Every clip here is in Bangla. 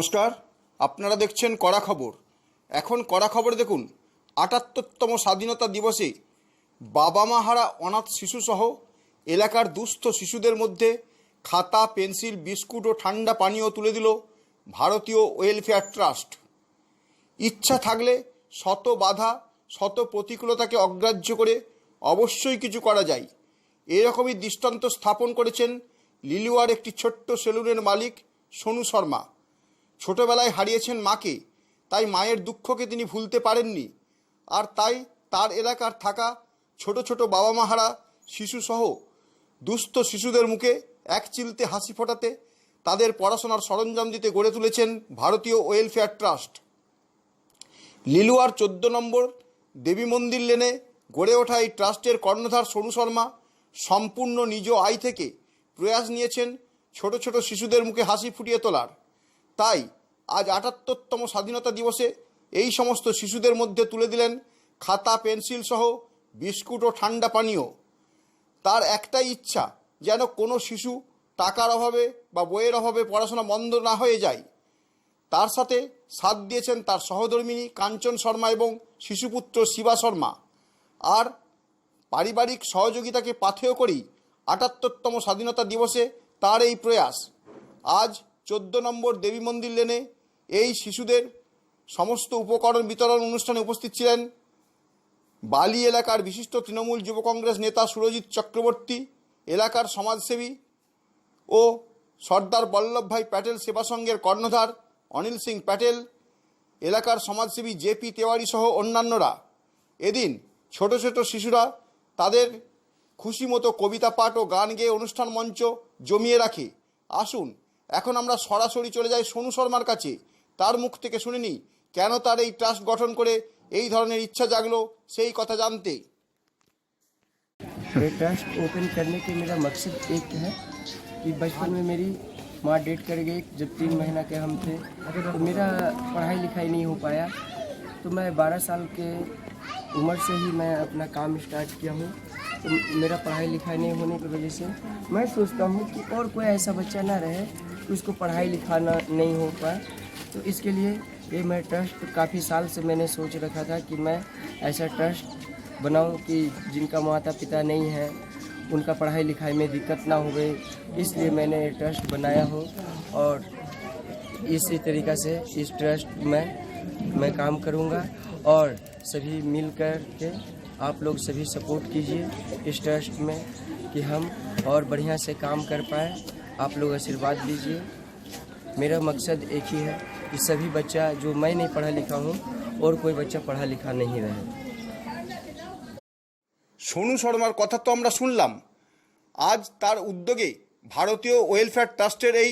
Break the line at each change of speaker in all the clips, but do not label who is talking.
নমস্কার, আপনারা দেখছেন কড়া খবর। এখন কড়া খবর দেখুন, আটাত্তরতম স্বাধীনতা দিবসে বাবা মা হারা অনাথ শিশুসহ এলাকার দুস্থ শিশুদের মধ্যে খাতা, পেন্সিল, বিস্কুট ও ঠান্ডা পানীয় তুলে দিল ভারতীয় ওয়েলফেয়ার ট্রাস্ট। ইচ্ছা থাকলে শত বাধা, শত প্রতিকূলতাকে অগ্রাহ্য করে অবশ্যই কিছু করা যায়। এরকমই দৃষ্টান্ত স্থাপন করেছেন লিলুয়ার একটি ছোট্ট সেলুনের মালিক সোনু শর্মা। ছোটবেলায় হারিয়েছেন মাকে, তাই মায়ের দুঃখকে তিনি ভুলতে পারেননি। আর তাই তার এলাকার থাকা ছোট ছোট বাবা মাহারা শিশুসহ দুস্থ শিশুদের মুখে এক চিলতে হাসি ফোটাতে তাদের পড়াশোনার সরঞ্জাম দিতে গড়ে তুলেছেন ভারতীয় ওয়েলফেয়ার ট্রাস্ট। লিলুয়ার চোদ্দ নম্বর দেবী মন্দির লেনে গড়ে ওঠা এই ট্রাস্টের কর্ণধার সোনু শর্মা সম্পূর্ণ নিজ আয় থেকে প্রয়াস নিয়েছেন ছোট ছোট শিশুদের মুখে হাসি ফুটিয়ে তোলার। তাই আজ আটাত্তরতম স্বাধীনতা দিবসে এই সমস্ত শিশুদের মধ্যে তুলে দিলেন খাতা, পেন্সিল সহ বিস্কুট ও ঠান্ডা পানীয়। তার একটাই ইচ্ছা, যেন কোনো শিশু টাকার অভাবে বা বইয়ের অভাবে পড়াশোনা বন্ধ না হয়ে যায়। তার সাথে সাথ দিয়েছেন তার সহধর্মিনী কাঞ্চন শর্মা এবং শিশুপুত্র শিবা শর্মা। আর পারিবারিক সহযোগিতাকে পাথেয় করেই আটাত্তরতম স্বাধীনতা দিবসে তার এই প্রয়াস। আজ চোদ্দ নম্বর দেবী মন্দির লেনে এই শিশুদের সমস্ত উপকরণ বিতরণ অনুষ্ঠানে উপস্থিত ছিলেন বালি এলাকার বিশিষ্ট তৃণমূল যুব কংগ্রেস নেতা সুরজিৎ চক্রবর্তী, এলাকার সমাজসেবী ও সর্দার বল্লভভাই প্যাটেল সেবা সংঘের কর্ণধার অনিল সিং প্যাটেল, এলাকার সমাজসেবী জেপি তেওয়ারি সহ অন্যান্যরা। এদিন ছোট ছোট শিশুরা তাদের খুশি মতো কবিতা পাঠ ও গান গেয়ে অনুষ্ঠান মঞ্চ জমিয়ে রাখে। আসুন এখন আমরা সরাসরি চলে যাই সোনু শর্মার কাছে তার মুখ থেকে শুনে নিই কেন তার এই ট্রাস্ট গঠন করে এই ধরনের ইচ্ছা জাগলো সেই কথা জানতে
ये ट्रस्ट ओपन करने के मेरा मकसद एक है कि बचपन में मेरी माँ डेट कर गई जब तीन महीना के हम थे तो मेरा पढ़ाई लिखाई नहीं हो पाया तो मैं बारह साल के उम्र से ही मैं अपना काम स्टार्ट किया हूँ तो मेरा पढ़ाई लिखाई नहीं होने की वजह से मैं सोचता हूँ कि और कोई ऐसा बच्चा ना रहे कि उसको पढ़ाई लिखाना नहीं हो पाए तो इसके लिए ये मैं ट्रस्ट काफ़ी साल से मैंने सोच रखा था कि मैं ऐसा ट्रस्ट बनाऊँ कि जिनका माता पिता नहीं है, उनका पढ़ाई लिखाई में दिक्कत ना हो गई इसलिए मैंने ये ट्रस्ट बनाया हो और इसी तरीक़ा से इस ट्रस्ट में मैं काम करूँगा और सभी मिल कर के आप लोग सभी सपोर्ट कीजिए इस ट्रस्ट में कि हम और बढ़िया से काम कर पाए। आप लोग आशीर्वाद दीजिए मेरा मकसद एक ही है कि सभी बच्चा जो मैं नहीं पढ़ा लिखा हूँ और कोई बच्चा पढ़ा लिखा नहीं रहे
সোনু শর্মার কথা তো আমরা শুনলাম আজ তার উদ্যোগে ভারতীয় ওয়েলফেয়ার ট্রাস্টের এই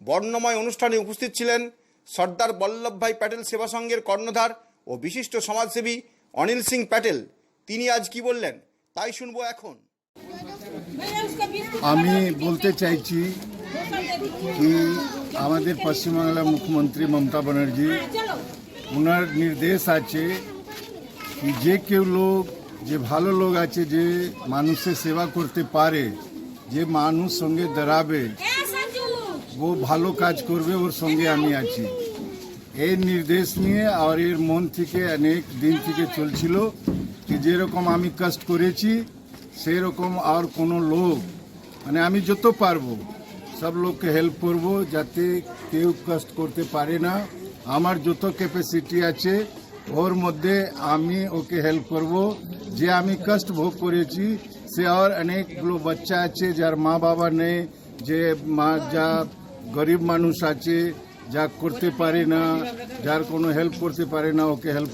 বর্ণময় অনুষ্ঠানে উপস্থিত ছিলেন সর্দার বল্লভভাই প্যাটেল সেবা সংঘের কর্ণধার ও বিশিষ্ট সমাজসেবী অনিল সিং প্যাটেল তিনি আজ কি বললেন তাই শুনবো এখন
আমি বলতে চাইছি কি আমাদের পশ্চিমবাংলার মুখ্যমন্ত্রী মমতা ব্যানার্জি ওনার নির্দেশ আছে কি যে কেউ লোক, যে ভালো লোক আছে, যে মানুষের সেবা করতে পারে, যে মানুষ সঙ্গে দাঁড়াবে, ও ভালো কাজ করবে, ওর সঙ্গে আমি আছি। এই নির্দেশ নিয়ে আর এর মন থেকে অনেক দিন থেকে চলছিল কি যেরকম আমি কষ্ট করেছি সেরকম আর কোনো লোক মানে আমি যত পারব, সব লোককে হেল্প করব যাতে কেউ কষ্ট করতে পারে না। আমার যত ক্যাপাসিটি আছে, ওর মধ্যে আমি ওকে হেল্প করব। যে আমি কষ্ট ভোগ করেছি, সে আর অনেকগুলো বাচ্চা আছে যার মা বাবা নেই, যে মা যা গরিব মানুষ আছে, যা করতে পারে না, যার কোনো হেল্প করতে পারে না, ওকে হেল্প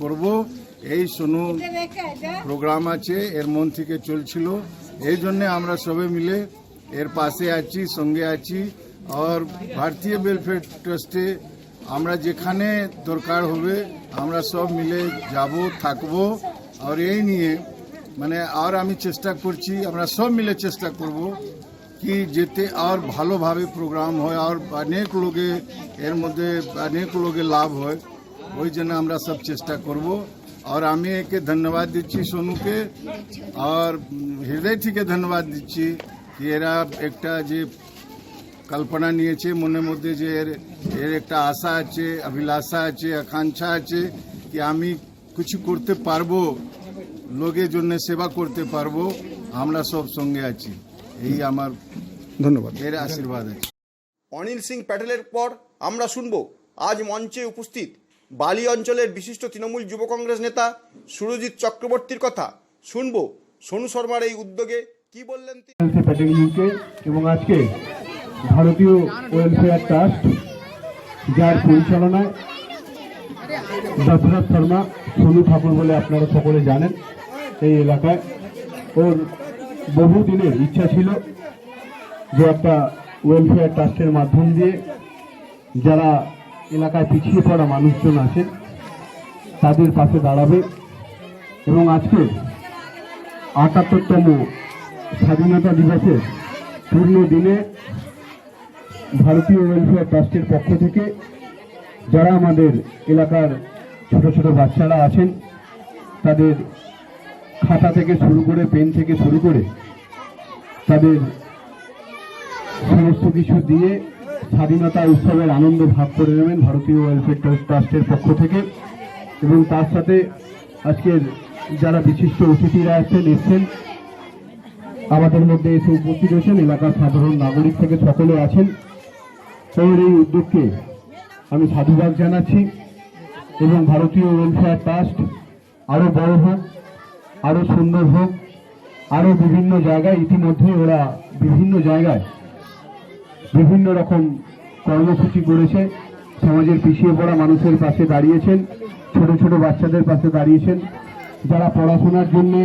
করব। এই শুনু প্রোগ্রাম আছে এর মন থেকে চলছিল। এই জন্যে আমরা সবাই মিলে এর পাশে আছি সঙ্গে আছি। আর ভারতীয় ওয়েলফেয়ার ট্রাস্টে আমরা যেখানে দরকার হবে আমরা সব মিলে যাব থাকব। আর এই নিয়ে মানে আর আমি চেষ্টা করছি আমরা সব মিলে চেষ্টা করব কি যেতে আর ভালোভাবে প্রোগ্রাম হয় আর অনেক লোকে এর মধ্যে অনেক লোকে লাভ হয়। ওই জন্য আমরা সব চেষ্টা করব। আর আমি একে ধন্যবাদ দিচ্ছি সোনুকে আর হৃদয় থেকে ধন্যবাদ দিচ্ছি কি এরা একটা যে কল্পনা নিয়েছে মনের মধ্যে যে এর এর একটা আশা আছে অভিলাষা আছে আকাঙ্ক্ষা আছে কি আমি কিছু করতে পারব লোকের জন্য সেবা করতে পারব আমরা সব সঙ্গে আছি এই আমার
ধন্যবাদ
এর আশীর্বাদ আছে
অনিল সিং প্যাটেলের পর আমরা শুনব। আজ মঞ্চে উপস্থিত বালি অঞ্চলের বিশিষ্ট তৃণমূল যুব কংগ্রেস নেতা সুরজিৎ চক্রবর্তীর কথা শুনব। সোনু শর্মার এই উদ্যোগে কি বললেন
এবং আজকে ভারতীয় ওয়েলফেয়ার ট্রাস্ট, যার পরিচালনায় দশরথ শর্মা, সোনু ঠাকুর বলে আপনারা সকলে জানেন এই এলাকায়। ওর বহুদিনের ইচ্ছা ছিল যে একটা ওয়েলফেয়ার ট্রাস্টের মাধ্যম দিয়ে যারা এলাকায় পিছিয়ে পড়া মানুষজন আছে তাদের পাশে দাঁড়াবে এবং আজকে আটাত্তরতম স্বাধীনতা দিবসের পূর্ণ দিনে ভারতীয় ওয়েলফেয়ার ট্রাস্টের পক্ষ থেকে যারা আমাদের এলাকার ছোট ছোট বাচ্চারা আছেন, তাদের খাতা থেকে শুরু করে, পেন থেকে শুরু করে তাদের সমস্ত কিছু দিয়ে স্বাধীনতা উৎসবের আনন্দ ভাগ করে নেবেন ভারতীয় ওয়েলফেয়ার ট্রাস্টের পক্ষ থেকে। এবং তার সাথে আজকের যারা বিশিষ্ট অতিথিরা আছেন, এসছেন। আমাদের মধ্যে এসে উপস্থিত হয়েছেন এলাকার সাধারণ নাগরিক থেকে সকলে আছেন। ওর এই উদ্যোগকে আমি সাধুবাদ জানাচ্ছি। এবং ভারতীয় ওয়েলফেয়ার ট্রাস্ট আরও বড় হোক আরও সুন্দর হোক আরও বিভিন্ন জায়গায় ইতিমধ্যে ওরা বিভিন্ন জায়গায় বিভিন্ন রকম কর্মসূচি করেছে। সমাজের পিছিয়ে পড়া মানুষের পাশে দাঁড়িয়েছেন, ছোট ছোট বাচ্চাদের পাশে দাঁড়িয়েছেন। যারা পড়াশোনার জন্যে,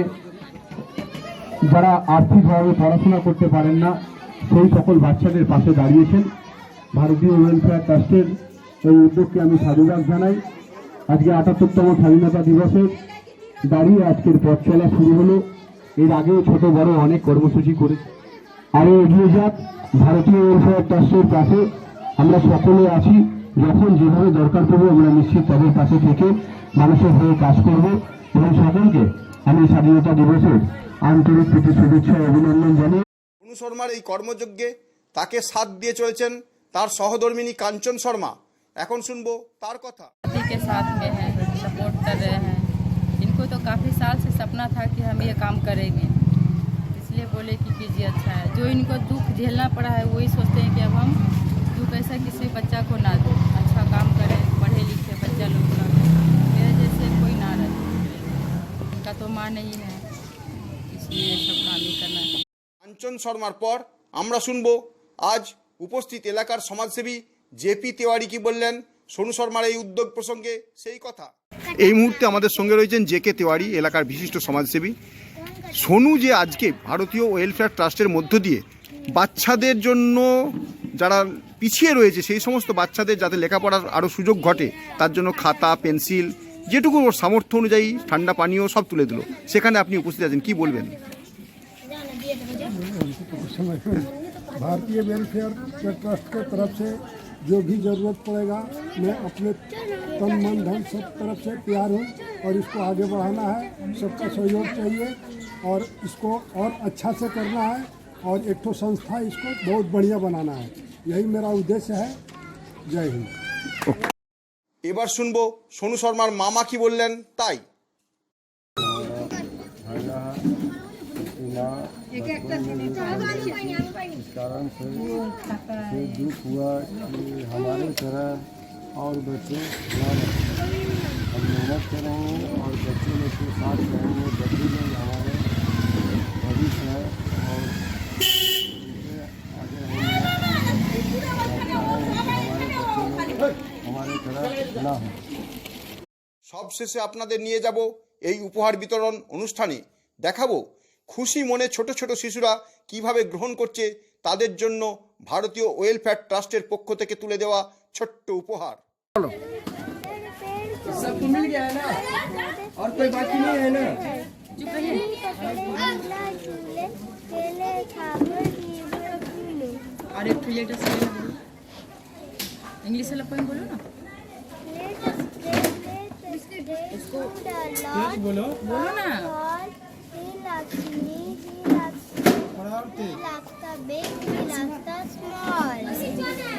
যারা আর্থিকভাবে পড়াশোনা করতে পারেন না, সেই সকল বাচ্চাদের পাশে দাঁড়িয়েছেন। ভারতীয় ওয়েলফেয়ার ট্রাস্টের এই উদ্যোগকে আমি সাধুবাদ জানাই। আজকে আটাত্তরতম স্বাধীনতা দিবসে দাঁড়িয়ে আজকের পথ চলা শুরু হলো। এর আগেও ছোট বড় অনেক কর্মসূচি করে আরও এগিয়ে যাক। ভারতীয় ওয়েলফেয়ার ট্রাস্টের পাশে আমরা সকলে আছি যখন যেভাবে দরকার পড়বে আমরা নিশ্চিত তাদের পাশে থেকে মানুষের হয়ে কাজ করব এবং সকলকে আমি স্বাধীনতা দিবসের আন্তরিক প্রীতি শুভেচ্ছা ও অভিনন্দন জানিয়ে
সোনু শর্মার এই কর্মযজ্ঞে তাকে সাথ দিয়ে চলেছেন তার সহধর্মিনী কাঞ্চন শর্মা এখন শুনবো তার কথা
पति के साथ में हैं सपोर्ट कर रहे हैं इनको तो काफ़ी साल से सपना था कि हम ये काम करेंगे इसलिए बोले कि कीजिए अच्छा है जो इनको दुख झेलना पड़ा है वही सोचते हैं कि अब हम दुख ऐसा किसी बच्चा को ना दे अच्छा काम करें पढ़े लिखे बच्चा लोग का मेरे जैसे कोई ना रहे इनका तो माँ नहीं है इसलिए ये सब काम ही करना है
কাঞ্চন শর্মার পর আমরা শুনবো আজ উপস্থিত এলাকার সমাজসেবী জেপি তেওয়ারি কি বললেন সোনু শর্মার এই উদ্যোগ প্রসঙ্গে সেই কথা এই মুহূর্তে আমাদের সঙ্গে রয়েছেন জে কে তেওয়ারি এলাকার বিশিষ্ট সমাজসেবী সোনু যে আজকে ভারতীয় ওয়েলফেয়ার ট্রাস্টের মধ্য দিয়ে বাচ্চাদের জন্য যারা পিছিয়ে রয়েছে সেই সমস্ত বাচ্চাদের যাতে লেখাপড়ার আরও সুযোগ ঘটে তার জন্য খাতা পেন্সিল যেটুকু ওর সামর্থ্য অনুযায়ী ঠান্ডা পানীয় সব তুলে দিল সেখানে আপনি উপস্থিত আছেন কি বলবেন
भारतीय वेलफेयर के ट्रस्ट के तरफ से जो भी ज़रूरत पड़ेगा मैं अपने तन मन धन सब तरफ से तैयार हूँ और इसको आगे बढ़ाना है सबका सहयोग चाहिए और इसको और अच्छा से करना है और एक ठो संस्था इसको बहुत बढ़िया बनाना है यही मेरा उद्देश्य है जय हिंद
এবার শুনবো সোনু শর্মার মামা কি বললেন তাই
इस कारण से से दुख हुआ कि हमारे तरह और बच्चे ना रहें। हम मेहनत करेंगे और बच्चे लोग
সবশেষে আপনাদের নিয়ে যাব এই উপহার বিতরণ অনুষ্ঠানে। দেখাবো খুশি মনে ছোট ছোট শিশুরা কীভাবে গ্রহণ করছে তাদের জন্য ভারতীয় ওয়েলফেয়ার ট্রাস্টের পক্ষ থেকে তুলে দেওয়া ছোট্ট উপহার।
আর
একটু ইংলিশ বলো না? इसको बोलो। बोलो ना।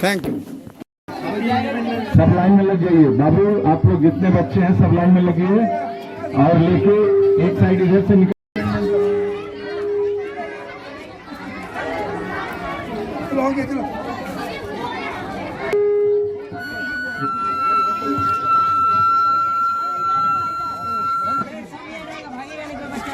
थैंक यू
सब लाइन में लग जाइए। बाबू आप लोग जितने बच्चे हैं सब लाइन में लगिए। और लेके एक साइड इधर से निकल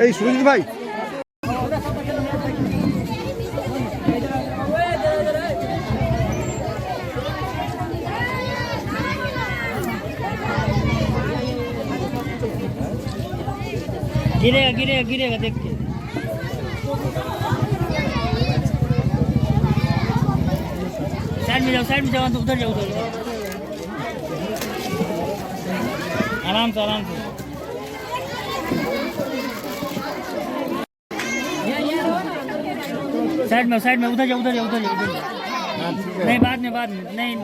এই সুরজিৎ ভাই
गिरेगा गिरेगा गिरेगा देख साइड में जाओ साइड में जाओ तो उधर जाओ, उधर। आराम से आराम से साइड में साइड में, उधर जाओ उधर जाओ उधर जाओ, उधर। नहीं, बाद में बाद में नहीं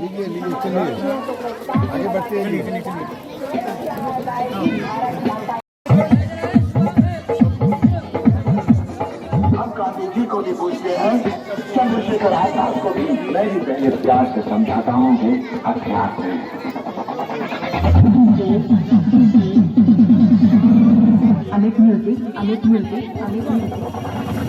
आगे बढ़ते
चलिए चलिए चलिए
हम गांधी जी को भी पूछते हैं चंद्रशेखर आज़ाद को भी मैं भी पहले प्यार से समझाता हूँ कि हथियार से
अनेक म्यूज़िक अनेक म्यूज़िक अनेक म्यूज़िक